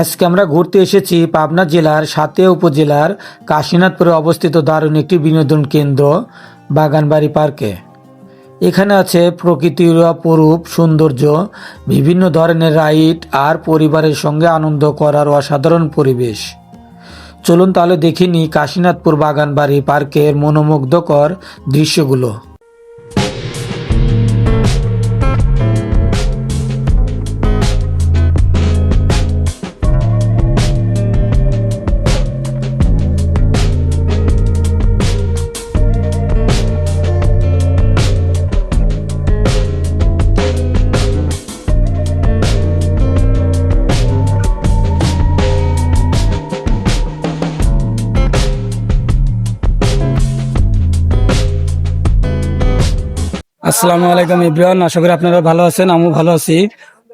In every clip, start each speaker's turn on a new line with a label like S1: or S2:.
S1: আজকে আমরা ঘুরতে এসেছি পাবনা জেলার সাতিয়া উপজেলার কাশীনাথপুরে অবস্থিত দারুণ একটি বিনোদন কেন্দ্র, বাগানবাড়ি পার্কে। এখানে আছে প্রকৃতির অপরূপ সৌন্দর্য, বিভিন্ন ধরনের রাইড আর পরিবারের সঙ্গে আনন্দ করার অসাধারণ পরিবেশ। চলুন তাহলে দেখিনি কাশীনাথপুর বাগানবাড়ি পার্কের মনোমুগ্ধকর দৃশ্যগুলো। আসসালামু আলাইকুম ইব্রাহিম, আশা করি আপনারা ভালো আছেন, আমিও ভালো আছি।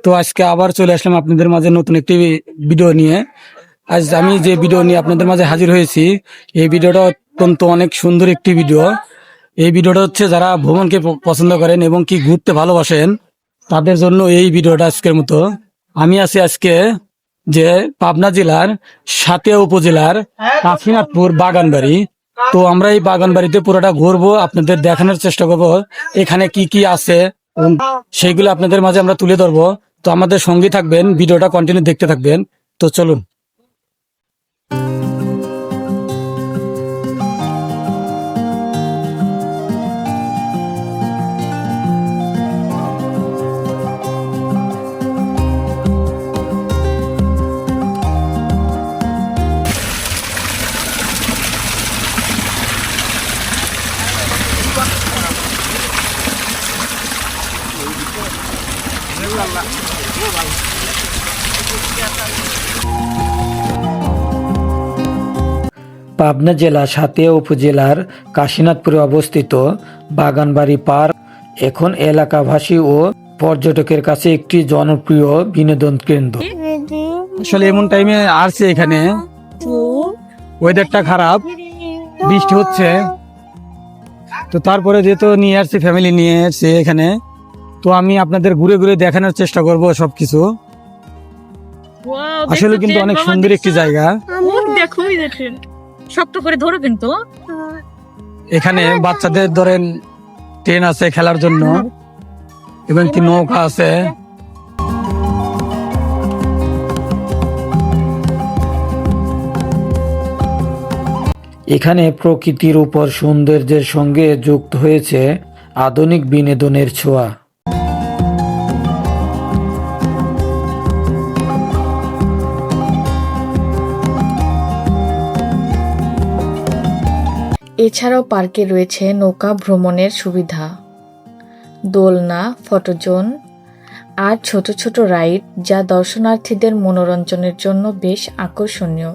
S1: তো আজকে আবার চলে আসলাম আপনাদের মাঝে নতুন একটি ভিডিও নিয়ে। আজ আমি যে ভিডিও নিয়ে আপনাদের মাঝে হাজির হয়েছি, এই ভিডিওটা অত্যন্ত অনেক সুন্দর একটি ভিডিও। এই ভিডিওটা হচ্ছে যারা ভ্রমণকে পছন্দ করেন এবং কি ঘুরতে ভালোবাসেন, তাদের জন্য এই ভিডিওটা আজকের মতো। আমি আছি আজকে যে পাবনা জেলার সাতিয়া উপজেলার কাশীনাথপুর বাগানবাড়ি। তো আমরা এই বাগান বাড়িতে পুরোটা ঘুরবো, আপনাদের দেখানোর চেষ্টা করব, এখানে কি কি আছে সেইগুলো আপনাদের মাঝে আমরা তুলে ধরবো। তো আমাদের সঙ্গে থাকবেন, ভিডিওটা কন্টিনিউ দেখতে থাকবেন। তো চলুন। পাবনা জেলা সাতিয়া উপজেলার কাশীনাথপুরে অবস্থিত বাগানবাড়ি পার্ক এখন এলাকাবাসী ও পর্যটকের কাছে একটি জনপ্রিয় বিনোদন কেন্দ্র। আসলে এমন টাইমে আসছে এখানে। ওয়েদারটা খারাপ বৃষ্টি হচ্ছে। তো তারপরে যেহেতু নিয়ে আসছি ফ্যামিলি নিয়ে আসছে এখানে তো আমি আপনাদের ঘুরে ঘুরে দেখানোর চেষ্টা করব সবকিছু। আসলে কিন্তু অনেক সুন্দর একটি জায়গা।
S2: দেখেন। শক্ত করে ধরো কিন্তু।
S1: এখানে বাচ্চাদের ধরেন ট্রেন আছে খেলার জন্য এবং কি নৌকা আছে। এখানে প্রকৃতির উপর সৌন্দর্যের সঙ্গে যুক্ত হয়েছে আধুনিক বিনোদনের ছোঁয়া।
S3: এছাড়াও পার্কে রয়েছে নৌকা ভ্রমণের সুবিধা। দোলনা, ফটোজোন আর ছোট ছোট রাইড যা দর্শনার্থীদের মনোরঞ্জনের জন্য বেশ আকর্ষণীয়।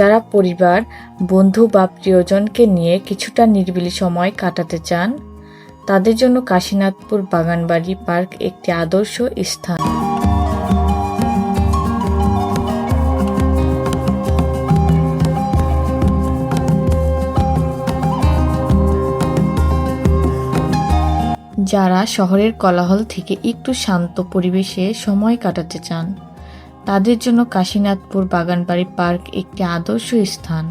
S3: যারা পরিবার, বন্ধু বা প্রিয়জনকে নিয়ে কিছুটা নিরিবিলি সময় কাটাতে চান, তাদের জন্য কাশীনাথপুর বাগানবাড়ি পার্ক একটি আদর্শ স্থান। যারা শহরের কোলাহল থেকে একটু শান্ত পরিবেশে সময় কাটাতে চান তাদের জন্য কাশীনাথপুর বাগানবাড়ি পার্ক একটি আদর্শ স্থান।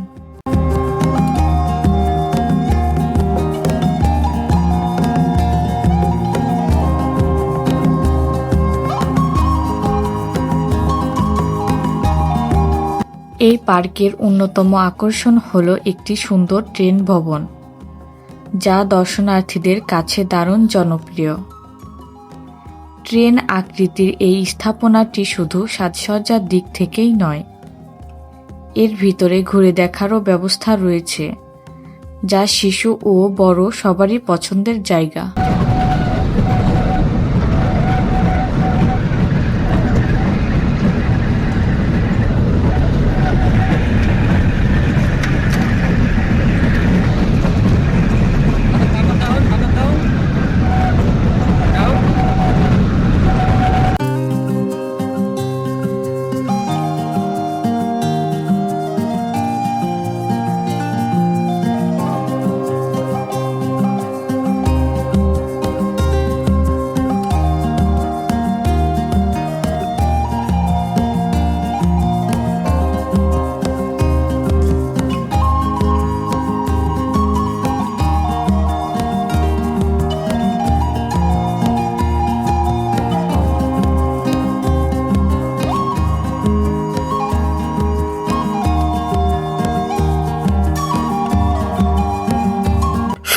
S3: এই পার্কের অন্যতম আকর্ষণ হল একটি সুন্দর ট্রেন ভবন, যা দর্শনার্থীদের কাছে দারুণ জনপ্রিয়। ট্রেন আকৃতির এই স্থাপনাটি শুধু সাজসজ্জার দিক থেকেই নয়, এর ভিতরে ঘুরে দেখারও ব্যবস্থা রয়েছে, যা শিশু ও বড় সবারই পছন্দের জায়গা।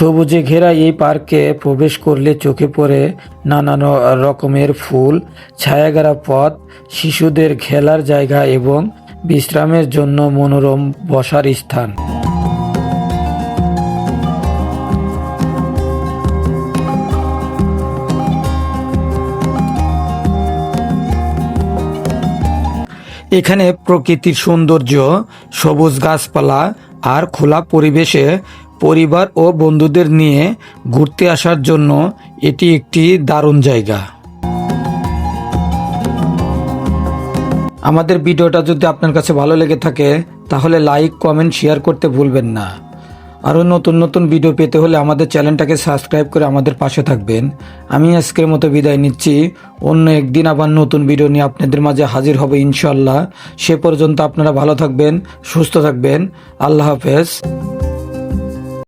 S1: সবুজে ঘেরা এই পার্কে প্রবেশ করলে চোখে পড়ে নানান রকমের ফুল ছায়াগারা পথ, শিশুদের খেলার জায়গা এবং বিশ্রামের জন্য মনোরম বসার স্থান। এখানে প্রকৃতির সৌন্দর্য, সবুজ গাছপালা আর খোলা পরিবেশে পরিবার ও বন্ধুদের নিয়ে ঘুরতে আসার জন্য এটি একটি দারুণ জায়গা। আমাদের ভিডিওটা যদি আপনার কাছে ভালো লেগে থাকে, তাহলে লাইক, কমেন্ট, শেয়ার করতে ভুলবেন না। আরও নতুন নতুন ভিডিও পেতে হলে আমাদের চ্যানেলটাকে সাবস্ক্রাইব করে আমাদের পাশে থাকবেন। আমি আজকের মতো বিদায় নিচ্ছি। অন্য একদিন আবার নতুন ভিডিও নিয়ে আপনাদের মাঝে হাজির হবে ইনশাল্লাহ সে পর্যন্ত আপনারা ভালো থাকবেন, সুস্থ থাকবেন। আল্লাহ হাফেজ।